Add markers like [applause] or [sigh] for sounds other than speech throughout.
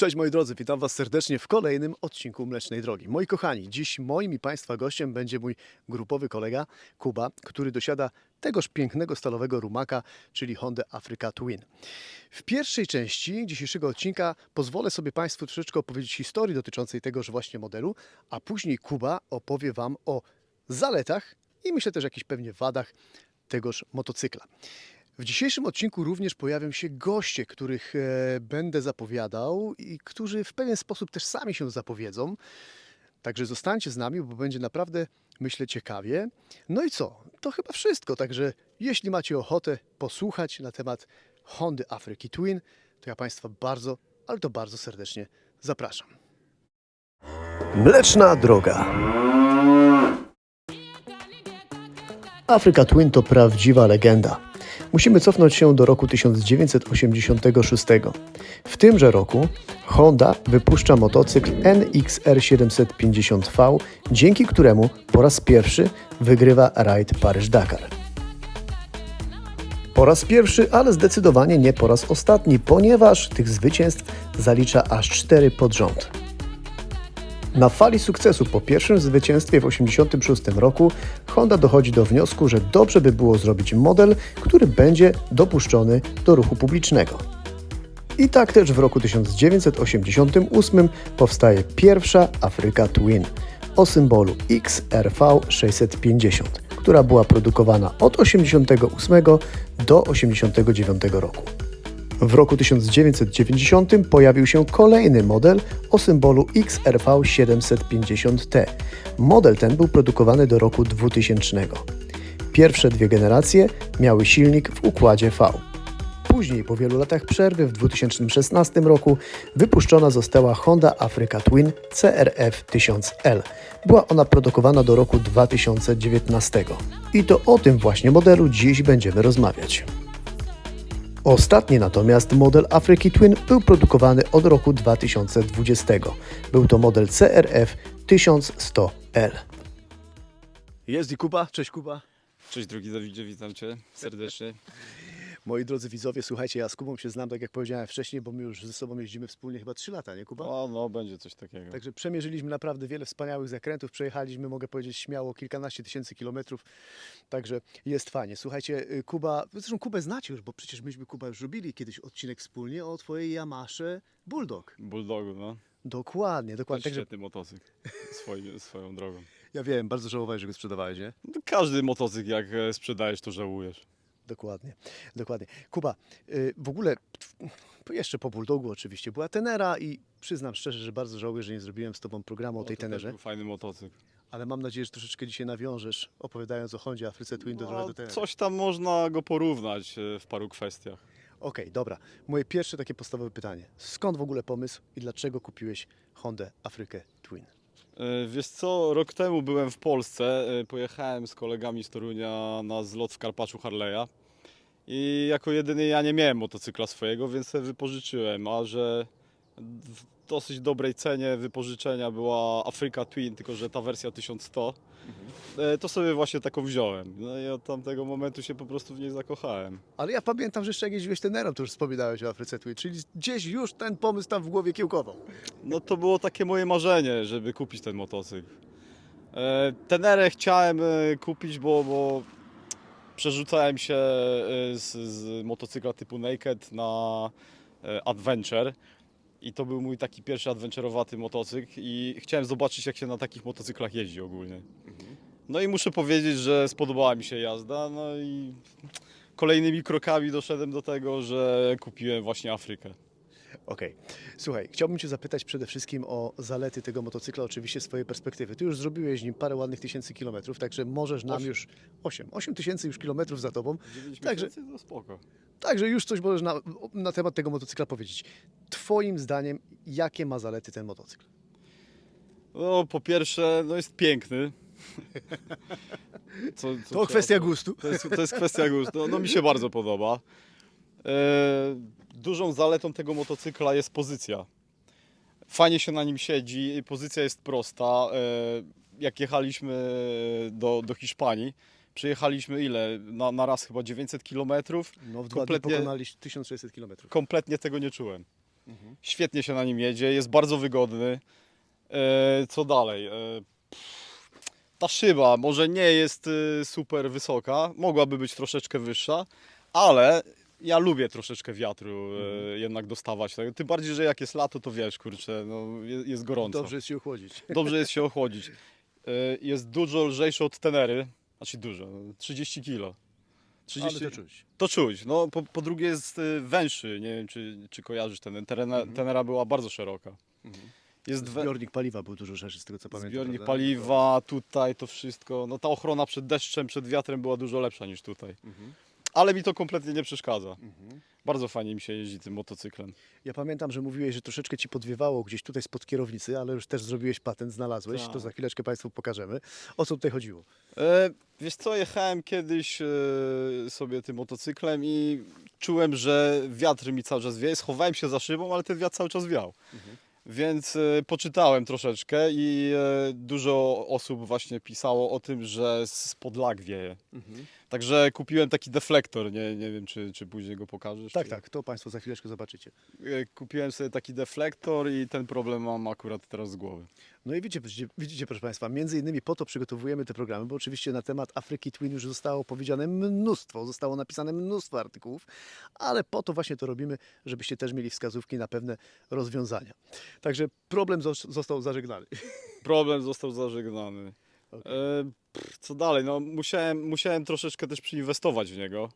Cześć moi drodzy, witam Was serdecznie w kolejnym odcinku Mlecznej Drogi. Moi kochani, dziś moim i Państwa gościem będzie mój grupowy kolega Kuba, który dosiada tegoż pięknego stalowego rumaka, czyli Honda Africa Twin. W pierwszej części dzisiejszego odcinka pozwolę sobie Państwu troszeczkę opowiedzieć historii dotyczącej tegoż właśnie modelu, a później Kuba opowie Wam o zaletach i myślę też jakichś pewnie wadach tegoż motocykla. W dzisiejszym odcinku również pojawią się goście, których e, będę zapowiadał i którzy w pewien sposób też sami się zapowiedzą. Także zostańcie z nami, bo będzie naprawdę, myślę, ciekawie. No i co? To chyba wszystko. Także jeśli macie ochotę posłuchać na temat Hondy Afryki Twin, to ja Państwa bardzo, ale to bardzo serdecznie zapraszam. Mleczna droga. Afryka Twin to prawdziwa legenda. Musimy cofnąć się do roku 1986. W tymże roku Honda wypuszcza motocykl NXR 750V, dzięki któremu po raz pierwszy wygrywa rajd Paryż-Dakar. Po raz pierwszy, ale zdecydowanie nie po raz ostatni, ponieważ tych zwycięstw zalicza aż cztery pod rząd. Na fali sukcesu po pierwszym zwycięstwie w 1986 roku Honda dochodzi do wniosku, że dobrze by było zrobić model, który będzie dopuszczony do ruchu publicznego. I tak też w roku 1988 powstaje pierwsza Afryka Twin o symbolu XRV 650, która była produkowana od 1988 do 1989 roku. W roku 1990 pojawił się kolejny model o symbolu XRV 750T. Model ten był produkowany do roku 2000. Pierwsze dwie generacje miały silnik w układzie V. Później, po wielu latach przerwy, w 2016 roku wypuszczona została Honda Africa Twin CRF 1000L. Była ona produkowana do roku 2019. I to o tym właśnie modelu dziś będziemy rozmawiać. Ostatni natomiast model Afryki Twin był produkowany od roku 2020. Był to model CRF 1100L. Jest i Kuba. Cześć Kuba. Cześć drogi Dawidzie, witam Cię serdecznie. Moi drodzy widzowie, słuchajcie, ja z Kubą się znam, tak jak powiedziałem wcześniej, bo my już ze sobą jeździmy wspólnie chyba 3 lata, nie Kuba? O, no będzie coś takiego. Także przemierzyliśmy naprawdę wiele wspaniałych zakrętów, przejechaliśmy, mogę powiedzieć śmiało, kilkanaście tysięcy kilometrów, także jest fajnie. Słuchajcie, y, Kuba, zresztą Kubę znacie już, bo przecież myśmy Kuba już robili kiedyś odcinek wspólnie o Twojej Yamasze Bulldog. Bulldogu, no. Dokładnie, dokładnie. Także świetny motocykl swoim, [laughs] swoją drogą. ja wiem, bardzo żałowałeś, że go sprzedawałeś, nie? No, każdy motocykl jak e, sprzedajesz, to żałujesz. Dokładnie, dokładnie. Kuba, y, w ogóle jeszcze po Bulldogu oczywiście była Tenera i przyznam szczerze, że bardzo żałuję, że nie zrobiłem z Tobą programu o No, tej Tenerze, był fajny motocykl. ale mam nadzieję, że troszeczkę dzisiaj nawiążesz, opowiadając o Hondzie Afryce Twin do, No, do Tenery. coś tam można go porównać e, w paru kwestiach. Okej, dobra. Moje pierwsze takie podstawowe pytanie. Skąd w ogóle pomysł i dlaczego kupiłeś Hondę Afrykę Twin? E, Wiesz co, rok temu byłem w Polsce, e, pojechałem z kolegami z Torunia na zlot w Karpaczu Harley'a i jako jedyny ja nie miałem motocykla swojego, więc sobie wypożyczyłem, a że dosyć dobrej cenie wypożyczenia była Africa Twin, tylko że ta wersja 1100, e, to sobie właśnie taką wziąłem. No i od tamtego momentu się po prostu w niej zakochałem. Ale ja pamiętam, że jeszcze jak jeździłeś Tenerą, to już wspominałeś o Afryce Twin, czyli gdzieś już ten pomysł tam w głowie kiełkował. No to było takie moje marzenie, żeby kupić ten motocykl. E, Tenerę chciałem e, kupić, bo, bo przerzucałem się e, z, z motocykla typu Naked na e, Adventure. I to był mój taki pierwszy adventurowaty motocykl i chciałem zobaczyć jak się na takich motocyklach jeździ ogólnie. No i muszę powiedzieć, że spodobała mi się jazda, no i kolejnymi krokami doszedłem do tego, że kupiłem właśnie Afrykę. Okej. Słuchaj, chciałbym Cię zapytać przede wszystkim o zalety tego motocykla, oczywiście z Twojej perspektywy. Ty już zrobiłeś nim parę ładnych tysięcy kilometrów, także możesz nam Osiem. już 8, 8 tysięcy już kilometrów za Tobą, 9 Także- miesięcy to spoko. także już coś możesz na, na temat tego motocykla powiedzieć. Twoim zdaniem, jakie ma zalety ten motocykl? No, po pierwsze, no jest piękny. [laughs] Co, co To trzeba- kwestia gustu. To jest, to jest kwestia gustu. No, no mi się bardzo podoba. E, dużą zaletą tego motocykla jest pozycja. Fajnie się na nim siedzi, pozycja jest prosta. E, jak jechaliśmy do, do Hiszpanii, przejechaliśmy ile? Na, na raz chyba 900 km. No w dwa dni Kompletnie- pokonaliście 1600 kilometrów. Kompletnie tego nie czułem. Świetnie się na nim jedzie, jest bardzo wygodny. E, co dalej? E, pff, ta szyba może nie jest e, super wysoka, mogłaby być troszeczkę wyższa, ale ja lubię troszeczkę wiatru e, jednak dostawać. Tak? Tym bardziej, że jak jest lato, to wiesz, kurczę, no, jest, jest gorąco. Dobrze jest się ochłodzić. Dobrze jest się [laughs] ochłodzić. E, Jest dużo lżejszy od Tenery, znaczy dużo, 30 kg. 30... Ale to czuć. To czuć. No, po, po drugie jest y, węższy, nie wiem czy, czy kojarzysz ten, terena, tenera była bardzo szeroka. Jest wę- Zbiornik paliwa był dużo szerszy z tego co pamiętam. zbiornik prawda? paliwa, tutaj to wszystko, no ta ochrona przed deszczem, przed wiatrem była dużo lepsza niż tutaj. Mhm. Ale mi to kompletnie nie przeszkadza. Bardzo fajnie mi się jeździ tym motocyklem. Ja pamiętam, że mówiłeś, że troszeczkę ci podwiewało gdzieś tutaj spod kierownicy, ale już też zrobiłeś patent, znalazłeś. Tak. To za chwileczkę Państwu pokażemy. O co tutaj chodziło? E, wiesz co, jechałem kiedyś e, sobie tym motocyklem i czułem, że wiatr mi cały czas wieje. Schowałem się za szybą, ale ten wiatr cały czas wiał. Więc e, poczytałem troszeczkę i e, dużo osób właśnie pisało o tym, że spod lag wieje. Także kupiłem taki deflektor, nie, nie wiem czy, czy później go pokażesz. Tak, czy... tak, to Państwo za chwileczkę zobaczycie. E, Kupiłem sobie taki deflektor i ten problem mam akurat teraz z głowy. No i widzicie, widzicie, proszę Państwa, między innymi po to przygotowujemy te programy, bo oczywiście na temat Afryki Twin już zostało powiedziane mnóstwo, zostało napisane mnóstwo artykułów, ale po to właśnie to robimy, żebyście też mieli wskazówki na pewne rozwiązania. Także problem zos- został zażegnany. Problem został zażegnany. [laughs] Okej. E, pff, co dalej? No, musiałem, musiałem troszeczkę też przyinwestować w niego,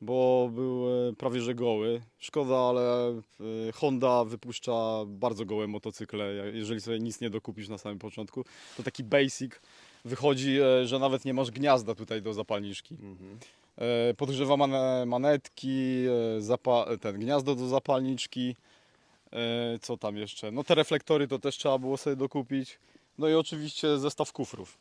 bo był e, prawie że goły. Szkoda, ale e, Honda wypuszcza bardzo gołe motocykle. Ja- Jeżeli sobie nic nie dokupisz na samym początku, to taki basic wychodzi, e, że nawet nie masz gniazda tutaj do zapalniczki. E, Podgrzewa mane, manetki, e, zapa- ten gniazdo do zapalniczki. E, Co tam jeszcze? No te reflektory to też trzeba było sobie dokupić. No i oczywiście zestaw kufrów.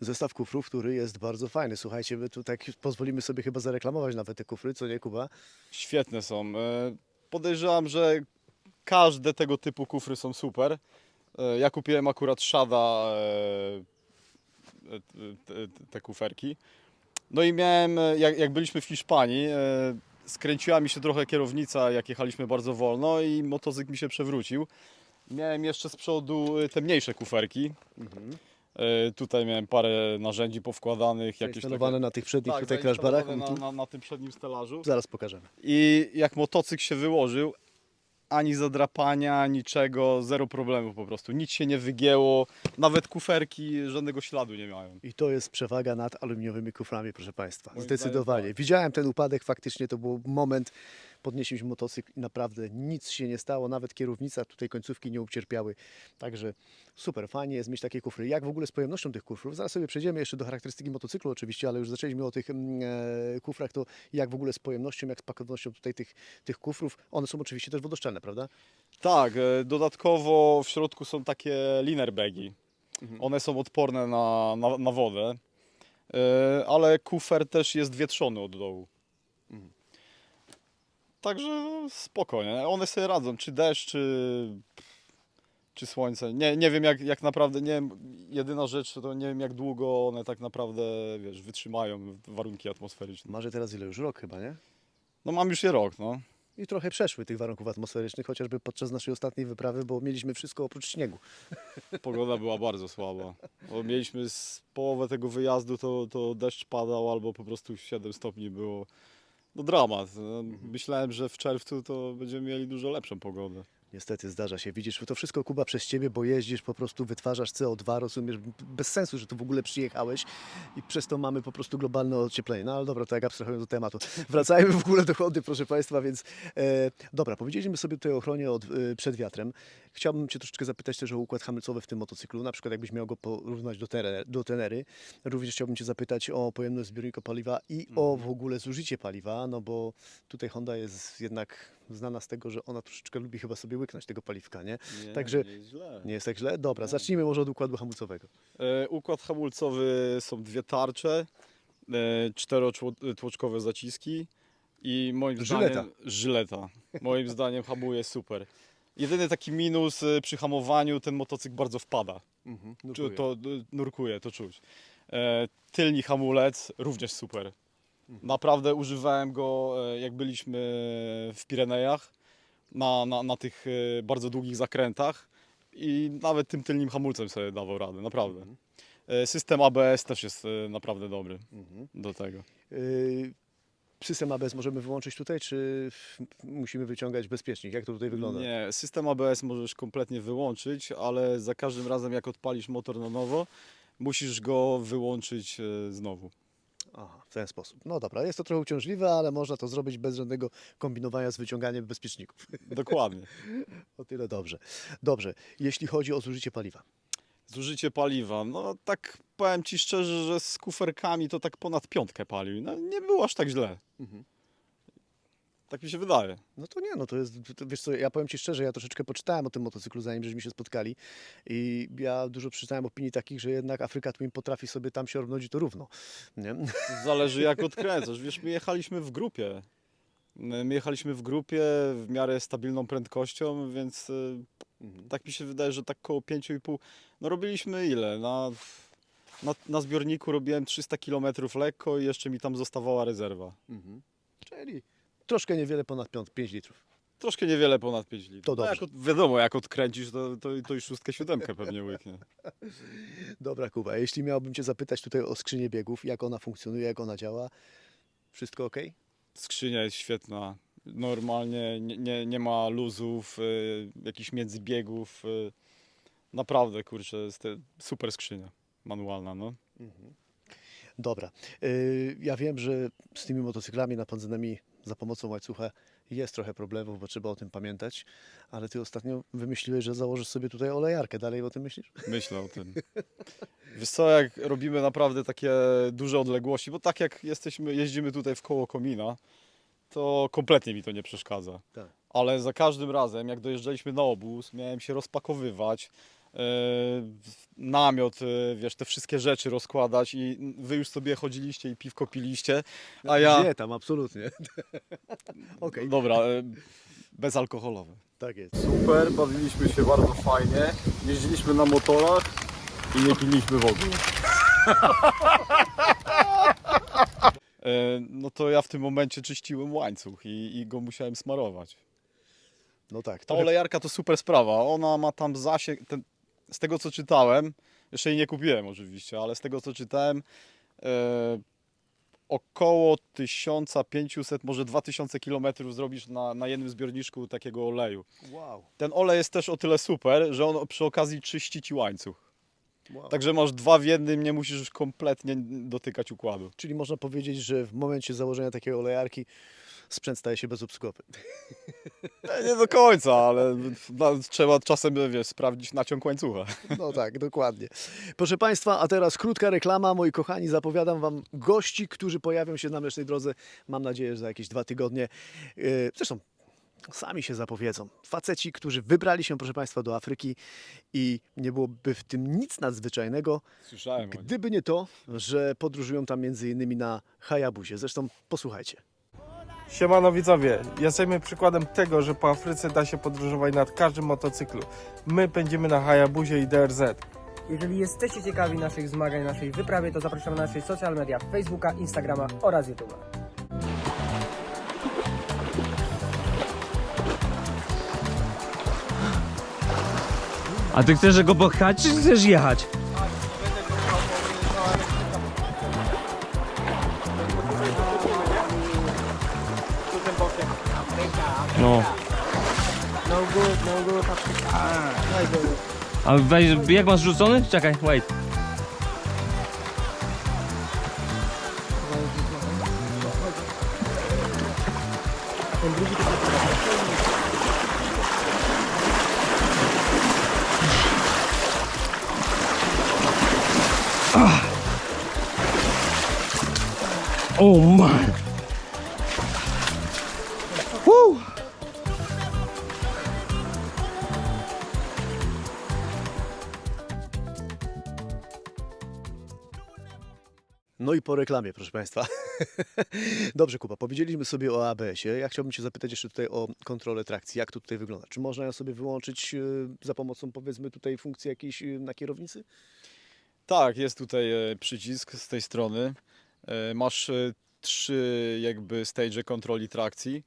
Zestaw kufrów, który jest bardzo fajny. Słuchajcie, my tu tak pozwolimy sobie chyba zareklamować nawet te kufry, co nie Kuba? Świetne są. E, Podejrzewam, że każde tego typu kufry są super. E, Ja kupiłem akurat Shada e, e, te, te kuferki. No i miałem, e, jak, jak byliśmy w Hiszpanii, e, skręciła mi się trochę kierownica, jak jechaliśmy bardzo wolno i motocykl mi się przewrócił. Miałem jeszcze z przodu e, te mniejsze kuferki. E, Tutaj miałem parę narzędzi powkładanych. Jakieś Instalowane na tych przednich tak, tutaj crashbarach. zainstalowane na, na, na tym przednim stelażu. Zaraz pokażemy. I jak motocykl się wyłożył, ani zadrapania, niczego, zero problemu po prostu. Nic się nie wygięło, nawet kuferki żadnego śladu nie mają. I to jest przewaga nad aluminiowymi kuframi, proszę Państwa. Moim Zdecydowanie. zdaniem tak. Widziałem ten upadek, faktycznie to był moment, podnieśliśmy motocykl i naprawdę nic się nie stało, nawet kierownica, tutaj końcówki nie ucierpiały. Także super, fajnie jest mieć takie kufry. Jak w ogóle z pojemnością tych kufrów? Zaraz sobie przejdziemy jeszcze do charakterystyki motocyklu oczywiście, ale już zaczęliśmy o tych mm, e, kufrach, to jak w ogóle z pojemnością, jak z pakownością tutaj tych, tych kufrów? One są oczywiście też wodoszczelne, prawda? Tak, e, dodatkowo w środku są takie liner bagi. One są odporne na, na, na wodę, e, ale kufer też jest wietrzony od dołu. Także no, spokojnie, one sobie radzą, czy deszcz, czy, czy słońce. Nie, nie wiem jak, jak naprawdę, nie wiem, jedyna rzecz to nie wiem jak długo one tak naprawdę, wiesz, wytrzymają warunki atmosferyczne. Marzy teraz ile już? Rok chyba, nie? No mam już je rok, no. I trochę przeszły tych warunków atmosferycznych, chociażby podczas naszej ostatniej wyprawy, bo mieliśmy wszystko oprócz śniegu. [laughs] Pogoda była bardzo słaba. Bo mieliśmy z połowę tego wyjazdu, to, to deszcz padał albo po prostu 7 stopni było. No dramat. No, Myślałem, że w czerwcu to będziemy mieli dużo lepszą pogodę. Niestety zdarza się. Widzisz, to wszystko Kuba przez ciebie, bo jeździsz, po prostu wytwarzasz CO2, rozumiesz, bez sensu, że tu w ogóle przyjechałeś i przez to mamy po prostu globalne ocieplenie. No ale dobra, to jak abstrahując do tematu. [laughs] Wracajmy w ogóle do Hondy, proszę Państwa, więc e, dobra, powiedzieliśmy sobie tutaj o ochronie od, e, przed wiatrem. Chciałbym Cię troszeczkę zapytać też o układ hamulcowy w tym motocyklu, na przykład jakbyś miał go porównać do, tener, do Tenery. Również chciałbym Cię zapytać o pojemność zbiornika paliwa i o w ogóle zużycie paliwa, no bo tutaj Honda jest jednak znana z tego, że ona troszeczkę lubi chyba sobie łyknąć tego paliwka, nie? Nie, Także- nie jest. Nie jest tak źle? Dobra, zacznijmy może od układu hamulcowego. E, Układ hamulcowy są dwie tarcze, e, czterotłoczkowe zaciski i moim Żyleta. zdaniem żyleta. Moim zdaniem hamuje super. Jedyny taki minus e, przy hamowaniu, ten motocykl bardzo wpada. Czu- to y, nurkuje, to czuć. E, tylni hamulec również super. Naprawdę używałem go, e, jak byliśmy w Pirenejach. na, na, na tych e, bardzo długich zakrętach i nawet tym tylnym hamulcem sobie dawał radę, naprawdę. E, System ABS też jest e, naprawdę dobry do tego. Yy, System ABS możemy wyłączyć tutaj, czy musimy wyciągać bezpiecznik? Jak to tutaj wygląda? Nie, system ABS możesz kompletnie wyłączyć, ale za każdym razem jak odpalisz motor na nowo, musisz go wyłączyć e, znowu. Aha, w ten sposób. No dobra, jest to trochę uciążliwe, ale można to zrobić bez żadnego kombinowania z wyciąganiem bezpieczników. Dokładnie. [laughs] O tyle dobrze. Dobrze, jeśli chodzi o zużycie paliwa. Zużycie paliwa, no tak powiem Ci szczerze, że z kuferkami to tak ponad piątkę palił. No, nie było aż tak źle. Tak mi się wydaje. No to nie, no to jest, to, wiesz co, ja powiem Ci szczerze, ja troszeczkę poczytałem o tym motocyklu, zanim żeśmy się spotkali i ja dużo przeczytałem opinii takich, że jednak Afryka Twin potrafi sobie tam się równodzić to równo, nie? Zależy jak odkręcasz. Wiesz, my jechaliśmy w grupie. My jechaliśmy w grupie w miarę stabilną prędkością, więc y, tak mi się wydaje, że tak koło 5,5. No robiliśmy ile? Na, na, na zbiorniku robiłem 300 km lekko i jeszcze mi tam zostawała rezerwa. Czyli troszkę niewiele ponad 5, 5 litrów. Troszkę niewiele ponad 5 litrów. To No dobrze. jak od, wiadomo, jak odkręcisz, to, to, to już szóstkę, siódemkę pewnie łyknie. [laughs] Dobra Kuba, jeśli miałbym Cię zapytać tutaj o skrzynię biegów, jak ona funkcjonuje, jak ona działa, wszystko ok? Skrzynia jest świetna. Normalnie nie, nie, nie ma luzów, y, jakichś międzybiegów. Y, naprawdę, kurczę, jest to super skrzynia manualna, no. Dobra. Yy, Ja wiem, że z tymi motocyklami napędzanymi za pomocą łańcucha jest trochę problemów, bo trzeba o tym pamiętać, ale Ty ostatnio wymyśliłeś, że założysz sobie tutaj olejarkę. Dalej o tym myślisz? Myślę o tym. Wiesz co, jak robimy naprawdę takie duże odległości, bo tak jak jesteśmy, jeździmy tutaj w koło komina, to kompletnie mi to nie przeszkadza. Tak. Ale za każdym razem, jak dojeżdżaliśmy na obóz, miałem się rozpakowywać, e, namiot, e, wiesz, te wszystkie rzeczy rozkładać i wy już sobie chodziliście i piwko piliście, a ja... Nie, tam absolutnie. [laughs] Okej, Dobra, e, bezalkoholowe. tak jest. Super, bawiliśmy się bardzo fajnie, jeździliśmy na motorach i nie piliśmy wody. E, [laughs] No to ja w tym momencie czyściłem łańcuch i, i go musiałem smarować. No tak. Ta olejarka to super sprawa. Ona ma tam zasięg. Ten, z tego co czytałem, jeszcze jej nie kupiłem oczywiście, ale z tego co czytałem, e, około 1500, może 2000 km zrobisz na, na jednym zbiorniczku takiego oleju. Wow, Ten olej jest też o tyle super, że on przy okazji czyści ci łańcuch. Wow. Także masz dwa w jednym, nie musisz już kompletnie dotykać układu. Czyli można powiedzieć, że w momencie założenia takiej olejarki sprzęt staje się bezobsługowy. E, [laughs] Nie do końca, ale no, trzeba czasem wiesz, sprawdzić naciąg łańcucha. No tak, dokładnie. Proszę Państwa, a teraz krótka reklama. Moi kochani, zapowiadam Wam gości, którzy pojawią się na Mlecznej Drodze. Mam nadzieję, że za jakieś dwa tygodnie. Yy, Zresztą sami się zapowiedzą. Faceci, którzy wybrali się, proszę Państwa, do Afryki i nie byłoby w tym nic nadzwyczajnego, Słyszałem o gdyby nie to, że podróżują tam między innymi na Hayabusie. Zresztą posłuchajcie. Siemano widzowie, jesteśmy przykładem tego, że po Afryce da się podróżować nad każdym motocyklu. My pędzimy na Hayabusie i DRZ. Jeżeli jesteście ciekawi naszych zmagań, naszej wyprawy, to zapraszamy na nasze social media Facebooka, Instagrama oraz YouTube'a. A ty chcesz go popchać, czy chcesz jechać? No. No good, no good. A weź, jak masz rzucony? Czekaj, wait. Woo! No i po reklamie, proszę Państwa. [laughs] Dobrze, Kuba, powiedzieliśmy sobie o ABS-ie. Ja chciałbym Cię zapytać jeszcze tutaj o kontrolę trakcji. Jak to tutaj wygląda? Czy można ją sobie wyłączyć e, za pomocą, powiedzmy, tutaj funkcji jakiejś e, na kierownicy? Tak, jest tutaj e, przycisk z tej strony. E, Masz e, trzy jakby stage kontroli trakcji.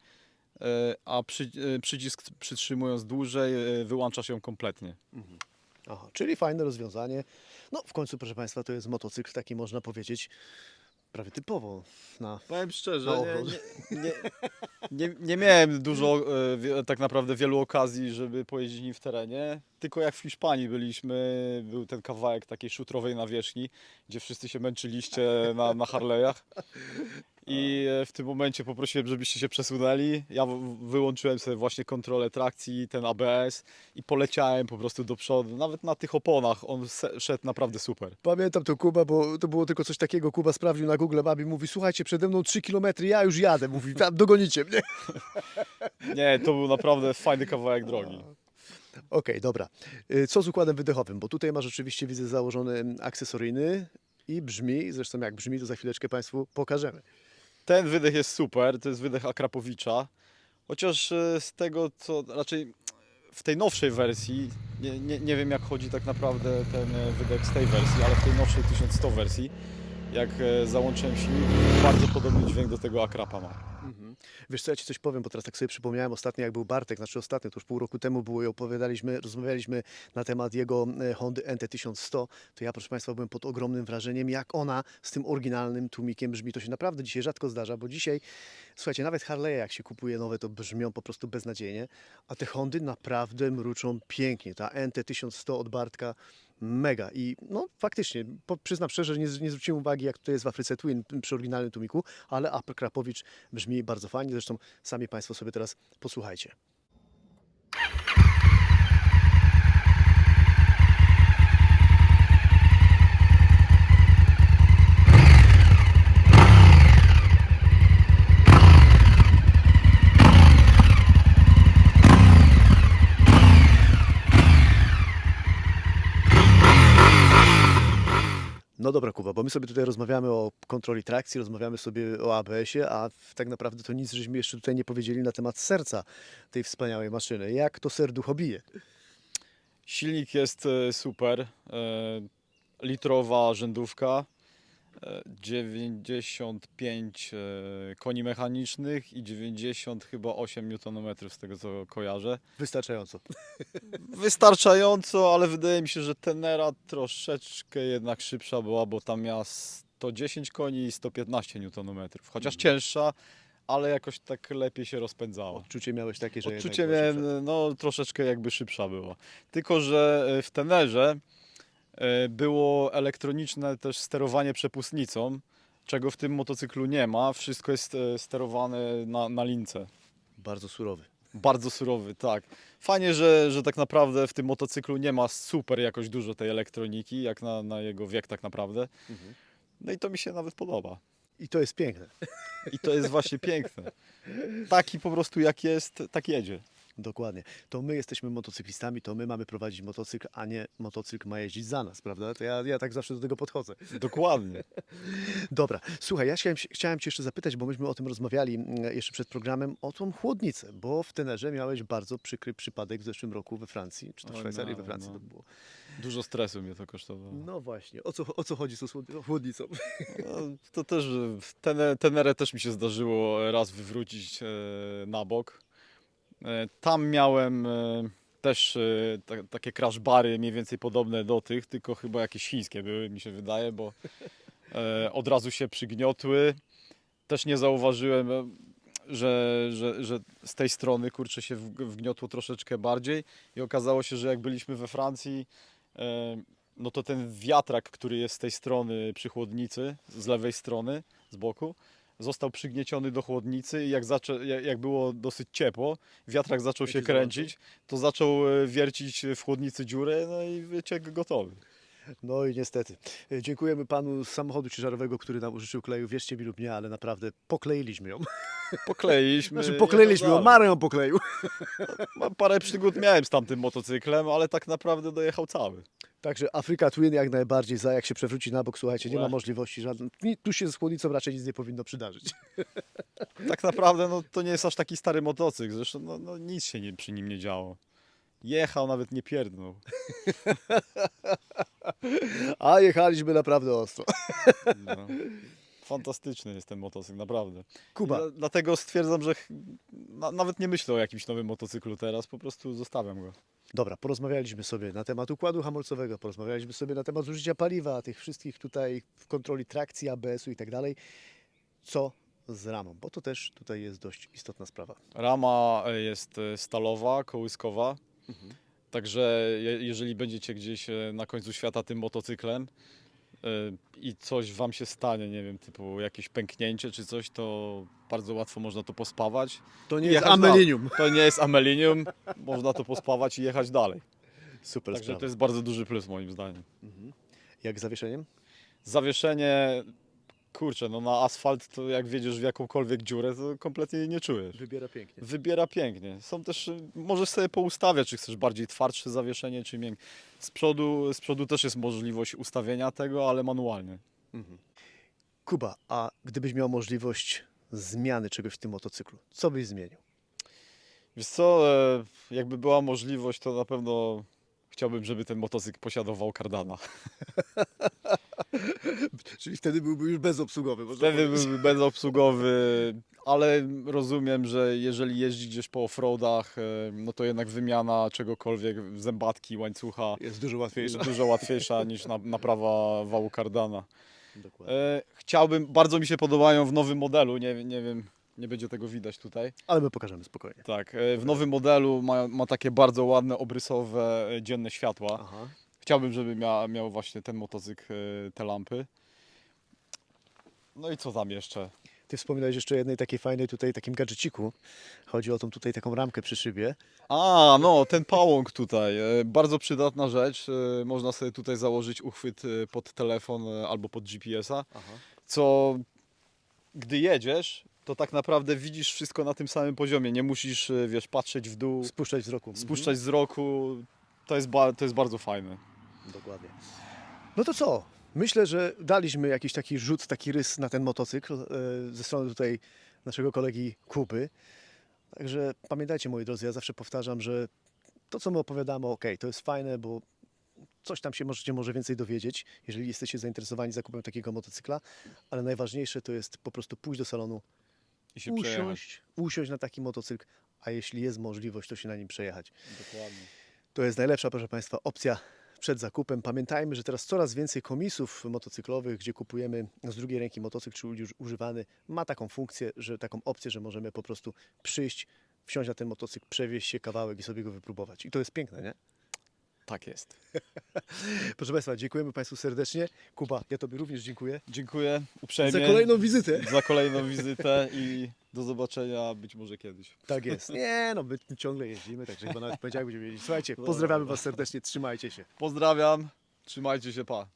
E, a przy, e, przycisk przytrzymując dłużej e, wyłączasz ją kompletnie. Aha, czyli fajne rozwiązanie. No w końcu, proszę Państwa, to jest motocykl taki można powiedzieć prawie typowo na Powiem szczerze, Na nie, nie, nie, nie, nie miałem dużo, tak naprawdę wielu okazji, żeby pojeździć nim w terenie. Tylko jak w Hiszpanii byliśmy, był ten kawałek takiej szutrowej nawierzchni, gdzie wszyscy się męczyliście na, na Harley'ach. I e, w tym momencie poprosiłem, żebyście się przesunęli. Ja w- wyłączyłem sobie właśnie kontrolę trakcji, ten ABS i poleciałem po prostu do przodu. Nawet na tych oponach on se- szedł naprawdę super. Pamiętam to Kuba, bo to było tylko coś takiego. Kuba sprawdził na Google Mapie, mówi, słuchajcie, przede mną 3 km, ja już jadę. Mówi, tam dogonicie mnie. [laughs] Nie, to był naprawdę fajny kawałek drogi. Okej, dobra. Y, Co z układem wydechowym? Bo tutaj masz rzeczywiście, widzę, założony akcesoryjny i brzmi, zresztą jak brzmi, to za chwileczkę Państwu pokażemy. Ten wydech jest super, to jest wydech Akrapowicza. Chociaż e, z tego, co raczej w tej nowszej wersji, nie, nie, nie wiem jak chodzi tak naprawdę ten e, wydech z tej wersji, ale w tej nowszej 1100 wersji, jak e, załączyłem silnik, bardzo podobny dźwięk do tego Akrapa ma. Wiesz co, ja Ci coś powiem, bo teraz tak sobie przypomniałem ostatnio, jak był Bartek, znaczy ostatnio, to już pół roku temu było i opowiadaliśmy, rozmawialiśmy na temat jego e, Hondy NT1100, to ja, proszę Państwa, byłem pod ogromnym wrażeniem, jak ona z tym oryginalnym tłumikiem brzmi. To się naprawdę dzisiaj rzadko zdarza, bo dzisiaj, słuchajcie, nawet Harley'e, jak się kupuje nowe, to brzmią po prostu beznadziejnie, a te Hondy naprawdę mruczą pięknie. Ta NT1100 od Bartka mega i no faktycznie, po, przyznam szczerze, że nie, nie zwróciłem uwagi jak to jest w Afryce Twin przy oryginalnym tłumiku, ale Apr Krapowicz brzmi bardzo fajnie, zresztą sami Państwo sobie teraz posłuchajcie. No dobra, Kuba, bo my sobie tutaj rozmawiamy o kontroli trakcji, rozmawiamy sobie o ABS-ie, a tak naprawdę to nic żeśmy jeszcze tutaj nie powiedzieli na temat serca tej wspaniałej maszyny. Jak to serducho bije? Silnik jest e, super, e, litrowa rzędówka, 95 e, koni mechanicznych i 90 chyba 8 Nm z tego co kojarzę. Wystarczająco. Wystarczająco, ale wydaje mi się, że Tenera troszeczkę jednak szybsza była, bo tam miała 110 koni i 115 Nm. Chociaż cięższa, ale jakoś tak lepiej się rozpędzała. Odczucie miałeś takie, że Odczucie jednak miałem, no troszeczkę jakby szybsza była. Tylko, że e, w Tenerze było elektroniczne też sterowanie przepustnicą, czego w tym motocyklu nie ma. Wszystko jest e, sterowane na, na lince. Bardzo surowy. Bardzo surowy, tak. Fajnie, że, że tak naprawdę w tym motocyklu nie ma super jakoś dużo tej elektroniki, jak na, na jego wiek tak naprawdę. No i to mi się nawet podoba. I to jest piękne. I to jest właśnie piękne. Taki po prostu jak jest, tak jedzie. Dokładnie. To my jesteśmy motocyklistami, to my mamy prowadzić motocykl, a nie motocykl ma jeździć za nas, prawda? To ja, ja tak zawsze do tego podchodzę. Dokładnie. [laughs] Dobra, słuchaj, ja chciałem, chciałem Cię jeszcze zapytać, bo myśmy o tym rozmawiali mm, jeszcze przed programem, o tą chłodnicę, bo w Tenerze miałeś bardzo przykry przypadek w zeszłym roku we Francji, czy to w Szwajcarii, no, we Francji no. to było. Dużo stresu mnie to kosztowało. No właśnie, o co, o co chodzi z tą chłod- chłodnicą? No, to też w Tene- Tenerę też mi się zdarzyło raz wywrócić e, na bok. E, Tam miałem e, też e, ta, takie crash bary mniej więcej podobne do tych, tylko chyba jakieś chińskie były, mi się wydaje, bo od razu się przygniotły. Też nie zauważyłem, że, że, że z tej strony kurczę się wg- wgniotło troszeczkę bardziej i okazało się, że jak byliśmy we Francji, no to ten wiatrak, który jest z tej strony przy chłodnicy, z lewej strony, z boku, został przygnieciony do chłodnicy i jak, zaczę, jak było dosyć ciepło, wiatrak zaczął się kręcić, to zaczął e, wiercić w chłodnicy dziurę, no i wyciek gotowy. No i niestety. E, Dziękujemy panu z samochodu ciężarowego, który nam użyczył kleju, wierzcie mi lub nie, ale naprawdę pokleiliśmy ją. [laughs] Pokleiliśmy. Znaczy pokleiliśmy ją, jechał Marę ją pokleił. Ma- Parę przygód miałem z tamtym motocyklem, ale tak naprawdę dojechał cały. Także Afryka Twin jak najbardziej za, jak się przewróci na bok, słuchajcie, nie ma możliwości żadnej. Tu się z chłodnicą raczej nic nie powinno przydarzyć. [laughs] Tak naprawdę no, to nie jest aż taki stary motocykl, zresztą no, no, nic się nie, przy nim nie działo. Jechał, nawet nie pierdnął. [laughs] A jechaliśmy naprawdę ostro. No. [laughs] Fantastyczny jest ten motocykl, naprawdę. Kuba, Dla- Dlatego stwierdzam, że ch- na, nawet nie myślę o jakimś nowym motocyklu teraz, po prostu zostawiam go. dobra, porozmawialiśmy sobie na temat układu hamulcowego, porozmawialiśmy sobie na temat zużycia paliwa, tych wszystkich tutaj w kontroli trakcji, ABS-u i tak dalej. Co z ramą? Bo to też tutaj jest dość istotna sprawa. Rama e, jest e, stalowa, kołyskowa. Także je, jeżeli będziecie gdzieś e, na końcu świata tym motocyklem i coś wam się stanie, nie wiem, typu jakieś pęknięcie czy coś, to bardzo łatwo można to pospawać. To nie jest amelinium. To nie jest amelinium, można to pospawać i jechać dalej. Super Także sprawa. to jest bardzo duży plus moim zdaniem. Jak z zawieszeniem? Zawieszenie, kurczę, no na asfalt to jak wiedziesz w jakąkolwiek dziurę, to kompletnie jej nie czujesz. Wybiera pięknie. Wybiera pięknie. Są też, y, możesz sobie poustawiać, czy chcesz bardziej twardsze zawieszenie, czy miękkie. Z przodu, z przodu też jest możliwość ustawienia tego, ale manualnie. Kuba, a gdybyś miał możliwość zmiany czegoś w tym motocyklu, co byś zmienił? Wiesz co, e, jakby była możliwość, to na pewno chciałbym, żeby ten motocykl posiadował kardana. [laughs] [laughs] Czyli wtedy byłby już bezobsługowy. można Wtedy powiedzieć. byłby bezobsługowy, ale rozumiem, że jeżeli jeździ gdzieś po offroadach, e, no to jednak wymiana czegokolwiek, zębatki, łańcucha Jest dużo jest łatwiejsze. dużo łatwiejsza niż na, naprawa wału kardana. Dokładnie. E, chciałbym, bardzo mi się podobają w nowym modelu, nie, nie wiem, nie będzie tego widać tutaj. Ale my pokażemy spokojnie. Tak, e, w nowym modelu ma, ma takie bardzo ładne, obrysowe, e, dzienne światła. Aha. Chciałbym, żeby mia, miał właśnie ten motocykl e, te lampy. No i co tam jeszcze? Ty wspominałeś jeszcze o jednej takiej fajnej tutaj, takim gadżeciku. Chodzi o tą tutaj taką ramkę przy szybie. A, no, ten pałąk tutaj. e, Bardzo przydatna rzecz. e, Można sobie tutaj założyć uchwyt pod telefon albo pod GPS-a, co gdy jedziesz, to tak naprawdę widzisz wszystko na tym samym poziomie. Nie musisz, wiesz, patrzeć w dół, Spuszczać wzroku. spuszczać wzroku. To jest, to jest bardzo fajne. Dokładnie. No to co? Myślę, że daliśmy jakiś taki rzut, taki rys na ten motocykl e, ze strony tutaj naszego kolegi Kuby. Także pamiętajcie, moi drodzy, ja zawsze powtarzam, że to, co my opowiadamy, ok, to jest fajne, bo coś tam się możecie może więcej dowiedzieć, jeżeli jesteście zainteresowani zakupem takiego motocykla, ale najważniejsze to jest po prostu pójść do salonu, I się przejechać. usiąść, usiąść na taki motocykl, a jeśli jest możliwość, to się na nim przejechać. Dokładnie. To jest najlepsza, proszę Państwa, opcja przed zakupem. Pamiętajmy, że teraz coraz więcej komisów motocyklowych, gdzie kupujemy z drugiej ręki motocykl czy już używany, ma taką funkcję, że taką opcję, że możemy po prostu przyjść, wsiąść na ten motocykl, przewieźć się kawałek i sobie go wypróbować. I to jest piękne, nie? Tak jest. [laughs] Proszę Państwa, dziękujemy Państwu serdecznie. Kuba, ja Tobie również dziękuję Dziękuję uprzejmie za kolejną wizytę. za kolejną wizytę i do zobaczenia być może kiedyś. Tak jest. Nie, no my ciągle jeździmy, także chyba nawet w poniedziałek będziemy jeździć. Słuchajcie, pozdrawiamy Was serdecznie, trzymajcie się. Pozdrawiam, trzymajcie się, pa.